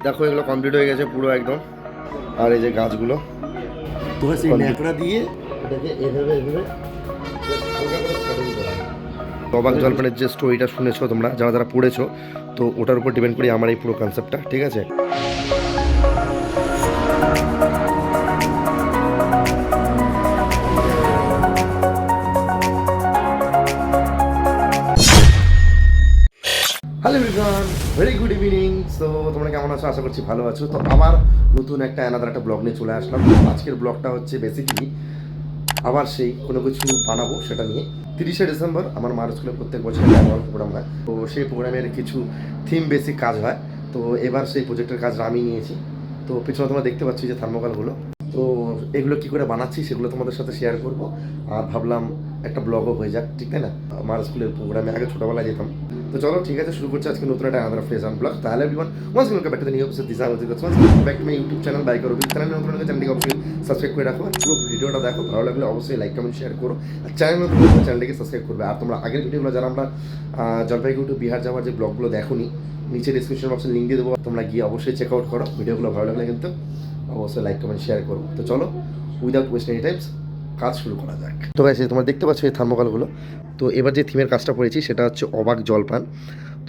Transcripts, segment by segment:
দেখো এগুলো কমপ্লিট হয়ে গেছে পুরো একদম। আর এই যে গাছগুলো। তোমার সেই ন্যাকড়া দিয়ে এটাকে এভাবে এভাবে। অবাক জলপানের যে স্টোরিটা শুনেছো তোমরা যারা যারা পড়েছো তো ওটার উপর ডিপেন্ড করি আমার এই পুরো কনসেপ্টটা ঠিক আছে? সো তোমরা কেমন আছো? আশা করছি ভালো আছো। তো আবার নতুন একটা অ্যানাদার একটা ব্লগ নিয়ে চলে আসলাম। আজকের ব্লগটা হচ্ছে বেসিক্যালি আবার সেই কোনো কিছু বানাবো সেটা নিয়ে। তিরিশে ডিসেম্বর, আমার মার স্কুলে প্রত্যেক বছর অ্যানুয়াল প্রোগ্রাম হয়। তো সেই প্রোগ্রামের কিছু থিম বেসিক কাজ হয়। তো এবার সেই প্রজেক্টের কাজ আমি নিয়েছি। তো পিছনে তোমরা দেখতে পাচ্ছি যে থার্মোকালগুলো তো এগুলো কি করে বানাচ্ছি সেগুলো তোমাদের সাথে শেয়ার করব। আর ভাবলাম একটা ব্লগও হয়ে যাক, ঠিক তাই না? আমার স্কুলের প্রোগ্রামে আগে ছোটোবেলায় যেতাম। তো চলো, ঠিক আছে, শুরু করছি আজকে নতুন একটা ফ্রেজ অন ব্লগ তাহলে ইউটিউব চ্যানেল বাই করো চ্যানেল নতুন চ্যানেলটিকে অবশ্যই সাবস্ক্রাইব করে রাখো। পুরো ভিডিওটা দেখো, ভালো লাগলে অবশ্যই লাইক কমেন্ট শেয়ার করো। আর চ্যানেল নতুন চ্যানেলটিকে সাবস্ক্রাইব করবে। আর তোমরা আগের ভিডিওগুলো যারা আমরা জলপাইগুড়ি টু বিহার যাওয়ার যে ব্লগগুলো দেখোনি, নিচে ডিসক্রিপশন বক্সে লিঙ্ক দিয়ে দেবো। তোমরা গিয়ে অবশ্যই চেক আউট করো। ভিডিওগুলো ভালো লাগলে কিন্তু অবশ্যই লাইক কমেন্ট শেয়ার করো। তো চলো উইদাউট ওয়েস্ট এনি টাইমস কাজ শুরু করা যাক। তো গাইছে তোমরা দেখতে পাচ্ছ এই থার্মোকলগুলো। তো এবার যে থিমের কাজটা করেছি, সেটা হচ্ছে অবাক জলপান।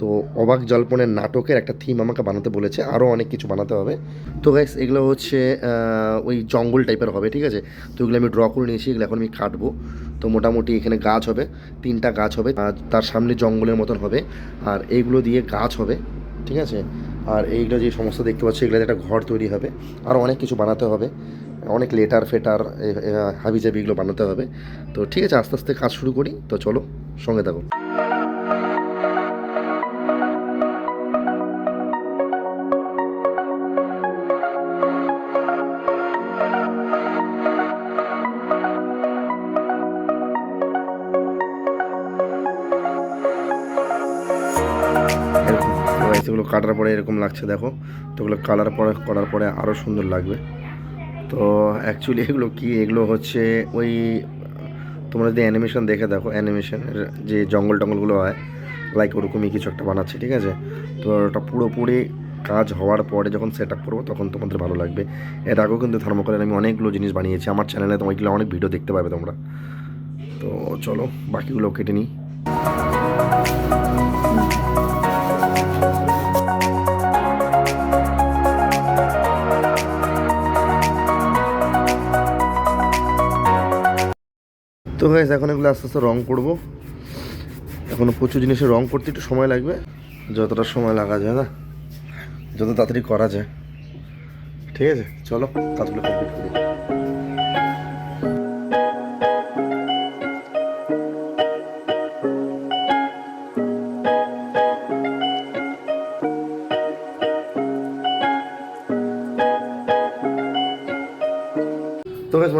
তো অবাক জলপানের নাটকের একটা থিম আমাকে বানাতে বলেছে আরও অনেক কিছু বানাতে হবে। তো গাইস এগুলো হচ্ছে ওই জঙ্গল টাইপের হবে, ঠিক আছে? তো এগুলো আমি ড্র করে নিয়েছি, এগুলো এখন আমি কাটবো। তো মোটামুটি এখানে গাছ হবে, তিনটা গাছ হবে, আর তার সামনে জঙ্গলের মতন হবে, আর এইগুলো দিয়ে গাছ হবে, ঠিক আছে? আর এইগুলো যে সমস্ত দেখতে পাচ্ছি এগুলো একটা ঘর তৈরি হবে, আর অনেক কিছু বানাতে হবে। অনেক লেটার ফেটার হাবি জাবি এগুলো বানাতে হবে। তো ঠিক আছে, আস্তে আস্তে কাজ শুরু করি। তো চলো, সঙ্গে থাকো। কাটার পরে এরকম লাগছে, দেখো। তো এগুলো কালার পরে, করার পরে আরও সুন্দর লাগবে। তো অ্যাকচুয়ালি এগুলো কি? এগুলো হচ্ছে ওই, তোমরা যদি অ্যানিমেশন দেখে দেখো অ্যানিমেশনের যে জঙ্গল টঙ্গলগুলো হয় লাইক ওরকমই কিছু একটা বানাচ্ছে, ঠিক আছে? তো ওটা পুরোপুরি কাজ হওয়ার পরে যখন সেট আপ করব, তখন তোমাদের ভালো লাগবে। এর আগেও কিন্তু থার্মোকলের আমি অনেকগুলো জিনিস বানিয়েছি। আমার চ্যানেলে তোমাকে অনেক ভিডিও দেখতে পাবে তোমরা। তো চলো, বাকিগুলো কেটে নিই। তো হয়ে এখন এগুলো আস্তে আস্তে রং করব। এখনও প্রচুর জিনিসের রং করতে একটু সময় লাগবে। যতটা সময় লাগা যায় না যত তাড়াতাড়ি করা যায়। ঠিক আছে? চলো কাজগুলো কমপ্লিট করি।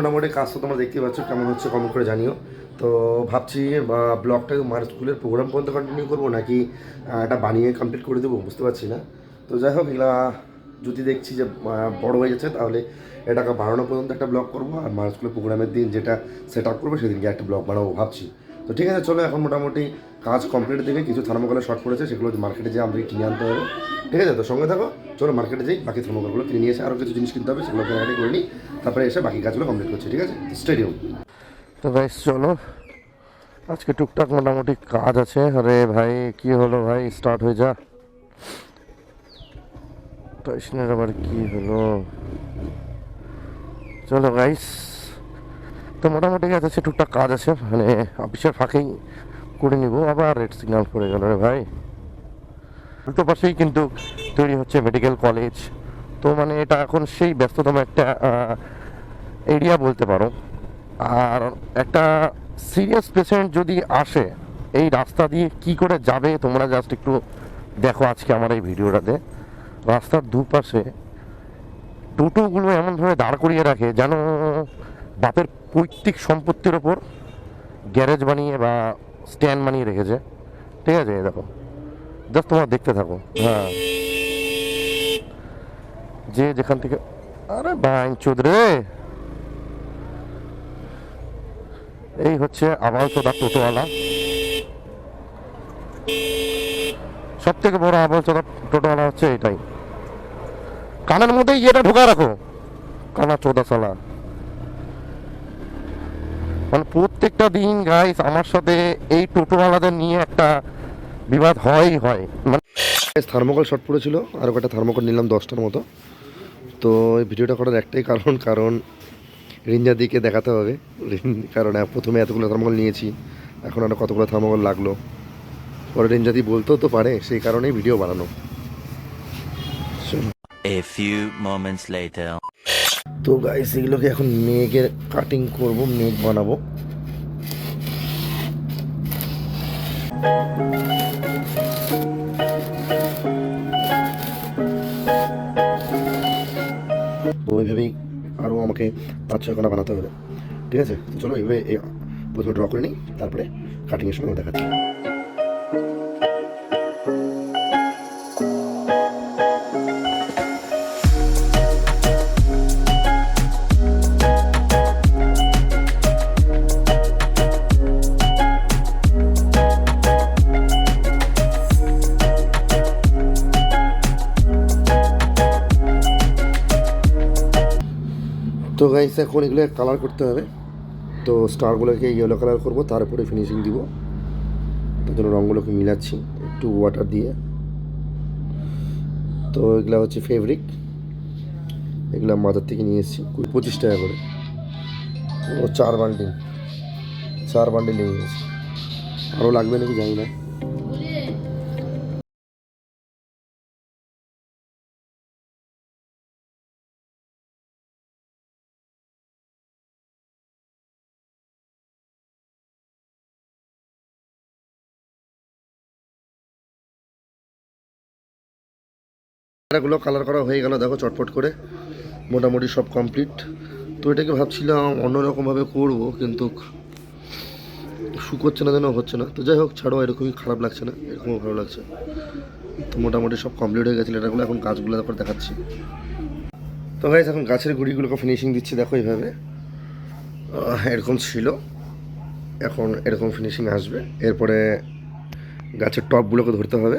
মোটামুটি কাজ তো তোমরা দেখতে পাচ্ছ, কেমন হচ্ছে কমেন্ট করে জানিও। তো ভাবছি ব্লগটা মার স্কুলের প্রোগ্রাম পর্যন্ত কন্টিনিউ করব নাকি এটা বানিয়ে কমপ্লিট করে দেবো, বুঝতে পারছি না। তো যাই হোক, এগুলা যদি দেখছি যে বড় হয়ে যাচ্ছে, তাহলে এটাকে বাড়ানো পর্যন্ত একটা ব্লগ করব, আর মার স্কুলের প্রোগ্রামের দিন যেটা সেট আপ করব, সেদিনকে একটা ব্লগ বানাবো, ভাবছি। তো ঠিক আছে, চলো, এখন মোটামুটি কাজ কমপ্লিট থেকে কিছু থার্মোকলের শর্ট পড়েছে, সেগুলো মার্কেটে যেয়ে আমাদেরকে কিনে আনতে হবে। ঠিক আছে তো, সঙ্গে থাকো, চলো মার্কেটে যাই, বাকি থার্মোকলগুলো কিনে নিয়ে এসে আরও কিছু জিনিস কিনতে হবে, সেগুলো কেনাকাটি করে নিই, তারপরে এসে বাকি কাজগুলো কমপ্লিট করছি, ঠিক আছে? স্টেডিয়াম তো ভাই চলো। আজকে টুকটাক মোটামুটি কাজ আছে। আরে ভাই, কি হলো ভাই? স্টার্ট হয়ে যা। টাইসনের আবার কি হলো? চলো গাইস তো মোটামুটি কাজ আছে, টুকটাক কাজ আছে মানে অফিসের ফাঁকেই। করে নিব, আবার রেড সিগন্যাল পড়ে গেল রে ভাই। উল্টো পাশেই কিন্তু তৈরি হচ্ছে মেডিকেল কলেজ তো মানে এটা এখন সেই ব্যস্ততম একটা এরিয়া বলতে পারো। আর একটা সিরিয়াস পেশেন্ট যদি আসে, এই রাস্তা দিয়ে কি করে যাবে, তোমরা জাস্ট একটু দেখো আজকে আমার এই ভিডিওটাতে। রাস্তার দুপাশে টোটোগুলো এমনভাবে দাঁড় করিয়ে রাখে, যেন বাপের পৈতৃক সম্পত্তির ওপর গ্যারেজ বানিয়ে বা স্ট্যান্ড বানিয়ে রেখেছে। ঠিক আছে? দেখো। জাস্ট তোমরা দেখতে থাকো। হ্যাঁ। যে যেখান থেকে আরে বাইন চৌধুরী! এই হচ্ছে আবাল চোদা টোটোওয়ালা। সব থেকে বড় আবার চোদা টোটোওয়ালা হচ্ছে এটাই। কানের মধ্যে ইয়েটা ঢোকা রাখো। কানা চোদা সালা মানে প্রত্যেকটা দিন গাইস আমার সাথে এই টোটোওয়ালাদের নিয়ে একটা বিবাদ হয়ই হয় মানে থার্মোকল শর্ট পড়েছিল আর একটা থার্মোকল নিলাম দশটার মতো তো এই ভিডিওটা করার একটাই কারণ কারণ রিঞ্জা দিকে দেখাতে হবে রিন- কারণ প্রথমে এতগুলো থার্মোকল নিয়েছি এখন আরও কতগুলো থার্মোকল লাগল পরে রিঞ্জাদি বলতেও তো পারে সেই কারণেই ভিডিও বানানো চলো। A few moments later. তো গাইস এগুলোকে এখন মেঘের কাটিং করব, মেঘ বানাবো। তো আরও আমাকে পাঁচ ছয় খানা বানাতে হবে। ঠিক আছে? চলো এইভাবে প্রথমে ড্র করে নিই, তারপরে কাটিংয়ের সময় দেখাচ্ছি। গাইস এখন এগুলো কালার করতে হবে। তো স্টারগুলোকে ইয়েলো কালার করব, তারপরে ফিনিশিং দিব। তার জন্য রঙগুলোকে মিলাচ্ছি, একটু ওয়াটার দিয়ে। তো এগুলো হচ্ছে ফেব্রিক এগুলো বাজার থেকে নিয়ে এসেছি, কুড়ি পঁচিশ টাকা করে। ও চার বান্ডিল চার বান্ডিল নিয়ে এসেছি আরও লাগবে নাকি? জানি না। এগুলো কালার করা হয়ে গেল, দেখো চটপট করে। মোটামুটি সব কমপ্লিট তো এটাকে ভাবছিলাম অন্যরকমভাবে করব, কিন্তু শুকোচ্ছে না যেন, হচ্ছে না। তো যাই হোক, ছাড়ো, এরকমই খারাপ লাগছে না, এরকমও ভালো লাগছে। তো মোটামুটি সব কমপ্লিট হয়ে গেছে এটাগুলো এখন গাছগুলো তারপর দেখাচ্ছি। তো গাইজ এখন গাছের গুড়িগুলোকে ফিনিশিং দিচ্ছি, দেখো এইভাবে। এরকম ছিল। এখন এরকম ফিনিশিং আসবে। এরপরে গাছের টপগুলোকে ধরতে হবে।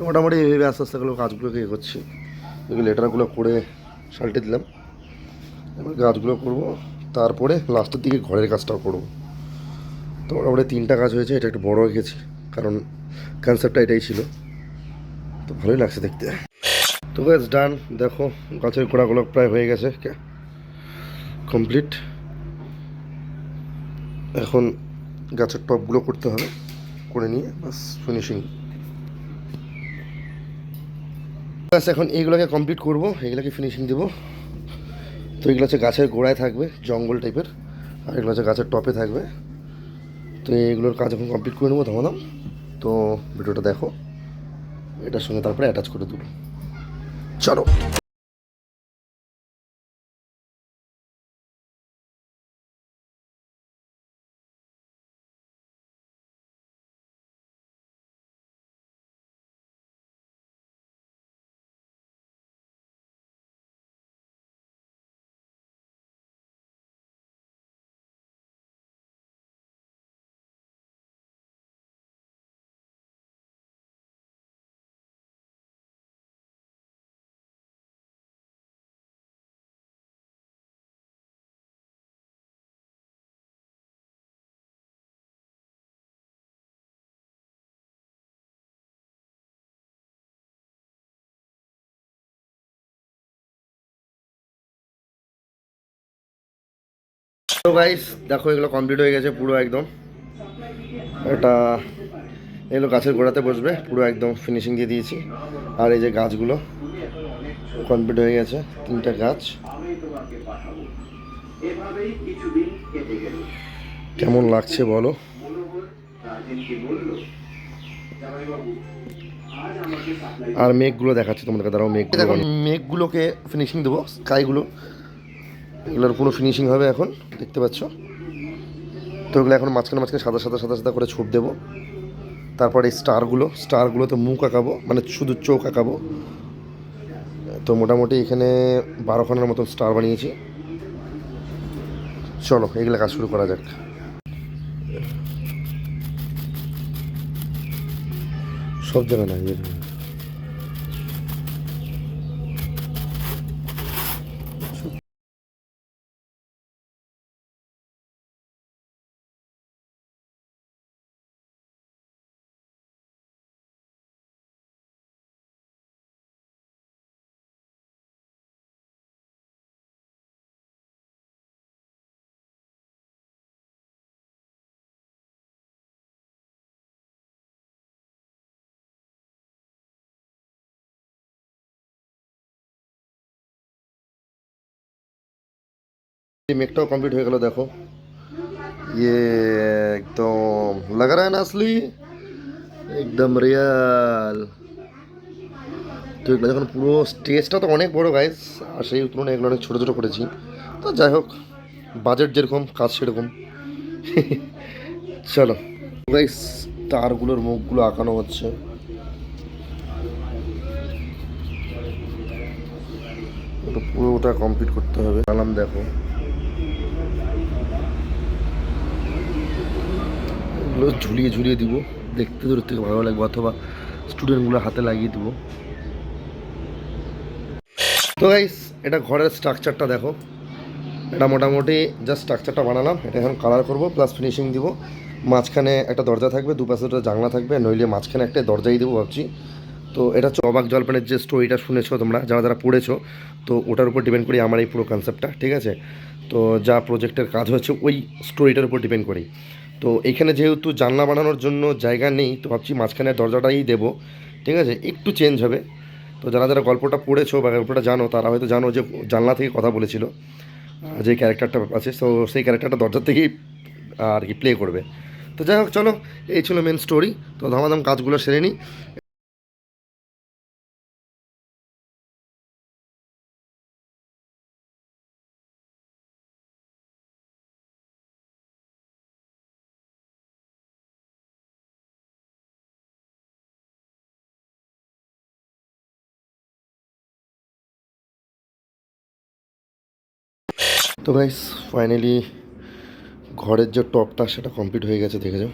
তো মোটামুটি এইভাবে আস্তে আস্তে করে কাজগুলোকে করছি। এগুলো লেটারগুলো করে সাল্টে দিলাম। এবার গাছগুলো করব। তারপরে লাস্টের দিকে ঘরের কাজটাও করব। তো মোটামুটি তিনটা কাজ হয়েছে, এটা একটু বড় গেছে কারণ কনসেপ্টটা এটাই ছিল। তো ভালোই লাগছে দেখতে। তো গাছ ডান দেখো, গাছের গোড়াগুলো প্রায় হয়ে গেছে। কমপ্লিট এখন গাছের টপগুলো করতে হবে, করে নিয়ে বাস ফিনিশিং ব্যাস, এখন এইগুলোকে কমপ্লিট করব এগুলোকে ফিনিশিং দেবো। তো এগুলো হচ্ছে গাছের গোড়ায় থাকবে, জঙ্গল টাইপের আর এগুলো হচ্ছে গাছের টপে থাকবে। তো এইগুলোর কাজ এখন কমপ্লিট করে নেব, ধমাধাম। তো ভিডিওটা দেখো এটার সঙ্গে তারপরে অ্যাটাচ করে দেবো চলো। তো গাইস দেখো এগুলো কমপ্লিট হয়ে গেছে পুরো একদম। এটা এগুলো গাছের গোড়াতে বসবে, পুরো একদম ফিনিশিং দিয়ে দিয়েছি। আর এই যে গাছগুলো কমপ্লিট হয়ে গেছে, তিনটা গাছ। কেমন লাগছে বলো? আর মেঘগুলো দেখাচ্ছে তোমাদেরকে, দাঁড়াও মেঘ দেখো, মেঘগুলোকে ফিনিশিং দেবো স্কাইগুলো এগুলোর পুরো ফিনিশিং হবে এখন, দেখতে পাচ্ছ। তো এগুলো এখন মাঝখানে মাঝখানে সাদা সাদা সাদা সাদা করে ছোপ দেবো। তারপরে স্টারগুলো, স্টারগুলোতে মুখ আঁকাবো মানে শুধু চোখ আঁকাবো। তো মোটামুটি এখানে বারোখানার মতো স্টার বানিয়েছি। চলো, এগুলো কাজ শুরু করা যাক। সব জায়গায় না এই মেকটাও কমপ্লিট হয়ে গেল, দেখো। ইয়ে একদম লাগা রা না আসলি? একদম রিয়াল তো এগুলো যখন পুরো স্টেজটা তো অনেক বড় গাইস আর সেই তুলনায় এগুলো অনেক ছোটো ছোটো করেছি। তো যাই হোক বাজেট যেরকম, কাজ সেরকম। চলো। গাইস তারগুলোর মুখগুলো আঁকানো হচ্ছে। পুরোটা কমপ্লিট করতে হবে। আলাম দেখো। এগুলো ঝুলিয়ে ঝুলিয়ে দিব। দেখতে দূর থেকে ভালো লাগবে, অথবা স্টুডেন্টগুলো হাতে লাগিয়ে দিব। তো গাইস এটা ঘরের স্ট্রাকচারটা দেখো। এটা মোটামুটি জাস্ট স্ট্রাকচারটা বানালাম, এটা এখন কালার করব প্লাস ফিনিশিং দিব। মাঝখানে একটা দরজা থাকবে, দুপাশে দুটো জানলা থাকবে, নইলে মাঝখানে একটা দরজাই দেবো ভাবছি। তো এটা হচ্ছে অবাক জলপানের যে স্টোরিটা শুনেছো তোমরা, যারা যারা পড়েছো, তো ওটার উপর ডিপেন্ড করি আমার এই পুরো কনসেপ্টটা ঠিক আছে? তো যা প্রজেক্টের কাজ হচ্ছে ওই স্টোরিটার উপর ডিপেন্ড করি। তো এখানে যেহেতু জানলা বানানোর জন্য জায়গা নেই তো ভাবছি মাঝখানে দরজাটাই দেবো। ঠিক আছে? একটু চেঞ্জ হবে। তো যারা যারা গল্পটা পড়েছো বা গল্পটা জানো তারা হয়তো জানো যে জানলা থেকে কথা বলেছিল যে ক্যারেক্টারটা আছে। তো সেই ক্যারেক্টারটা দরজা থেকেই আর কি প্লে করবে। তো যাই হোক চলো এই ছিল মেন স্টোরি তো ধামাধাম কাজগুলো সেরে নিই তো গাইস ফাইনালি ঘরের যে টপটা সেটা কমপ্লিট হয়ে গেছে দেখে যাও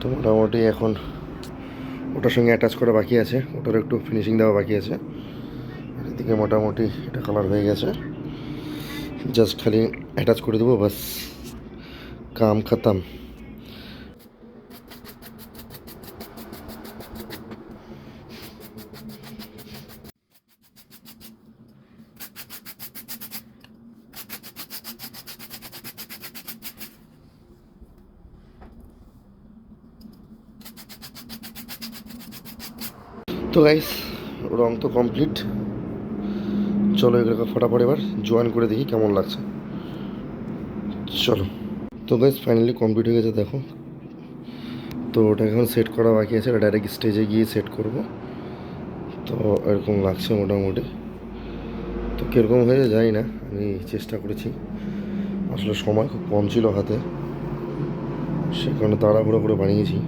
তো মোটামুটি এখন ওটার সঙ্গে অ্যাটাচ করা বাকি আছে ওটার একটু ফিনিশিং দেওয়া বাকি আছে। এদিকে মোটামুটি এটা কালার হয়ে গেছে। জাস্ট খালি অ্যাটাচ করে দেবো বাস কাম খতম তো গাইস রং তো কমপ্লিট চলো এগুলোকে ফটাফট এবার জয়েন করে দেখি কেমন লাগছে। চলো। তো গাইস ফাইনালি কমপ্লিট হয়ে গেছে, দেখো। তো ওটা এখন সেট করা বাকি আছে ডাইরেক্ট স্টেজে গিয়ে সেট করব। তো এরকম লাগছে মোটামুটি। তো কীরকম হয়েছে জানি না, আমি চেষ্টা করেছি। আসলে সময় খুব কম ছিল হাতে। সে কারণে তাড়াহুড়ো করে বানিয়েছি।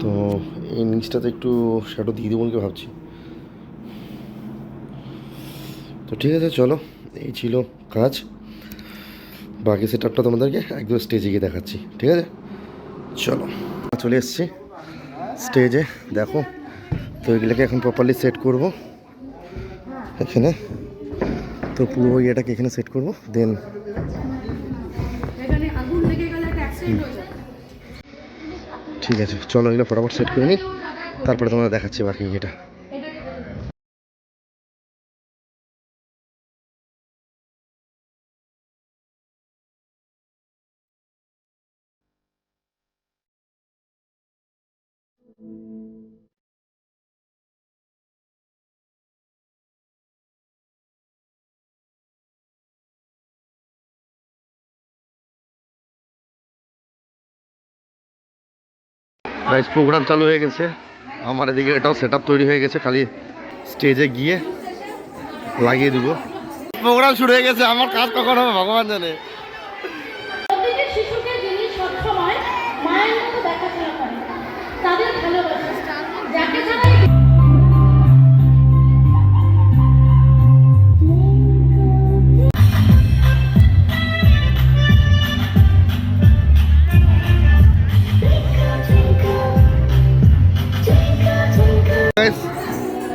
তো এই নিচটাতে একটু শ্যাডো দিয়ে দেবো ভাবছি। তো ঠিক আছে, চলো। এই ছিল কাজ। বাকি সেট আপটা তোমাদেরকে একদম স্টেজে গিয়ে দেখাচ্ছি। ঠিক আছে? চলো। চলে এসছি স্টেজে দেখো, তো এগুলোকে এখন প্রপারলি সেট করব। এখানে। তো পুরো ইয়েটাকে এখানে সেট করব। দেন এখানে আগুন লেগে গেলে একটা অ্যাক্সিডেন্ট হয়ে যাবে ঠিক আছে চলো এগুলো ফটাফট সেট করে নিই তারপরে তোমরা দেখাচ্ছি বাকি এটা রাইস প্রোগ্রাম চালু হয়ে গেছে। আমার এদিকে এটাও সেট তৈরি হয়ে গেছে, খালি স্টেজে গিয়ে লাগিয়ে দেবো। প্রোগ্রাম শুরু হয়ে গেছে, আমার কাজ কখন হবে, ভগবান জানে।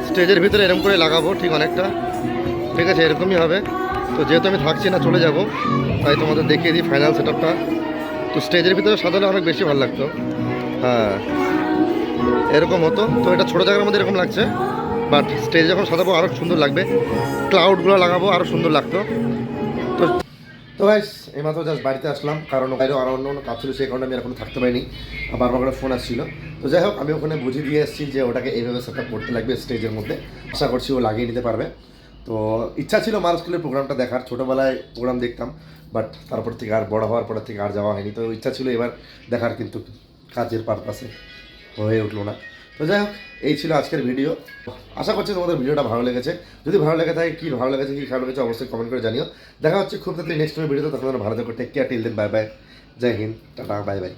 স্টেজের ভিতরে এরকম করে লাগাবো ঠিক অনেকটা। ঠিক আছে, এরকমই হবে। তো যেহেতু আমি থাকছি না, চলে যাব। তাই তোমাদের দেখিয়ে দিই ফাইনাল সেট তো স্টেজের ভিতরে সাজালে অনেক বেশি ভালো লাগতো। হ্যাঁ এরকম হতো। তো এটা ছোটো জায়গার মধ্যে এরকম লাগছে। বাট স্টেজে যখন সাজাবো আরও সুন্দর লাগবে। ক্লাউডগুলো লাগাবো আরও সুন্দর লাগতো। তো তো গাইস এইমাত্র জাস্ট বাড়িতে আসলাম, কারণ বাইরে আরও অন্য অন্য কাজ ছিল, সেই কারণে আমি এখনও থাকতে পারিনি। আর বারবার করে ফোন আসছিল। তো যাই হোক, আমি ওখানে বুঝিয়ে দিয়ে এসেছি যে ওটাকে এইভাবে সেট করতে লাগবে স্টেজের মধ্যে। আশা করছি ও লাগিয়ে নিতে পারবে। তো ইচ্ছা ছিল মার স্কুলের প্রোগ্রামটা দেখার, ছোটোবেলায় প্রোগ্রাম দেখতাম বাট তারপর থেকে আর বড় হওয়ার পর থেকে আর যাওয়া হয়নি। তো ইচ্ছা ছিল এবার দেখার, কিন্তু কাজের পারপাসে হয়ে উঠল না। তো যাই হোক, এই ছিল আজকের ভিডিও আশা করছি তোমাদের ভিডিওটা ভালো লেগেছে। যদি ভালো লেগে থাকে, কী ভালো লেগেছে, কী খারাপ লেগেছে, অবশ্যই কমেন্ট করে জানিও। দেখা হচ্ছে খুব তাড়াতাড়ি নেক্সট ভিডিওতে তখন ভালো থাকো take care till then bye bye Joy Hind, tata bye by